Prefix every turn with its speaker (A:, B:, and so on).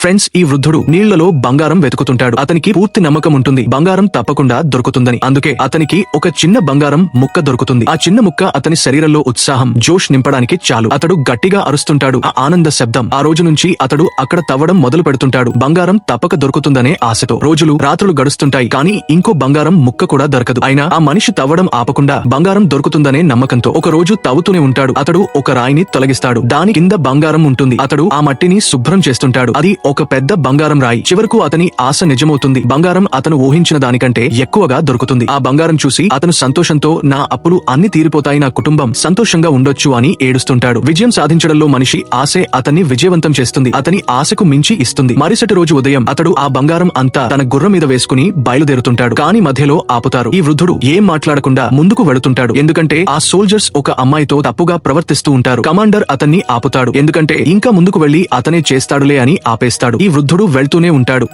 A: Friends ఈ వృద్ధుడు నీళ్ళలో బంగారం వెతుకుతుంటాడు. అతనికి పూర్తి నమ్మకం ఉంటుంది. బంగారం తప్పకుండా దొరుకుతుందని. అందుకే అతనికి ఒక చిన్న బంగారం ముక్క దొరుకుతుంది. ఆ చిన్న ముక్క అతని శరీరంలో ఉత్సాహం జోష్ నింపడానికి చాలు. అతడు గట్టిగా అరుస్తుంటాడు. ఆ ఆనంద శబ్దం. ఆ రోజు నుంచి అతడు అక్కడ తవ్వడం మొదలు పెడుతుంటాడు. బంగారం తప్పక దొరుకుతుందనే ఆశతో. రోజులు రాత్రులు గడుస్తుంటాయి. కానీ ఇంకో బంగారం ముక్క కూడా దొరకదు. అయినా ఆ మనిషి తవ్వడం ఆపకుండా బంగారం దొరుకుతుందనే నమ్మకంతో ఒక రోజు తవ్వుతూనే ఉంటాడు. అతడు ఒక రాయిని తొలగిస్తాడు. దాని కింద బంగారం ఉంటుంది. అతడు ఆ మట్టిని శుభ్రం చేస్తుంటాడు. అది ఒక పెద్ద బంగారం రాయి. చివరకు అతని ఆశ నిజమవుతుంది. బంగారం అతను ఊహించిన దానికంటే ఎక్కువగా దొరుకుతుంది. ఆ బంగారం చూసి అతను సంతోషంతో నా అప్పులు అన్ని తీరిపోతాయి నా కుటుంబం సంతోషంగా ఉండొచ్చు అని ఏడుస్తుంటాడు. విజయం సాధించడంలో మనిషి ఆశే అతన్ని విజయవంతం చేస్తుంది. అతని ఆశకు మించి ఇస్తుంది. మరుసటి రోజు ఉదయం అతడు ఆ బంగారం అంతా తన గుర్రం మీద వేసుకుని బయలుదేరుతుంటాడు. కానీ మధ్యలో ఆపుతారు. ఈ వృద్ధుడు ఏం మాట్లాడకుండా ముందుకు వెళుతుంటాడు. ఎందుకంటే ఆ సోల్జర్స్ ఒక అమ్మాయితో తప్పుగా ప్రవర్తిస్తూ ఉంటారు. కమాండర్ అతన్ని ఆపుతాడు. ఎందుకంటే ఇంకా ముందుకు వెళ్ళి అతనే చేస్తాడులే అని ఆపేస్తాడు. ఈ వృద్ధుడు వెళ్తూనే ఉంటాడు.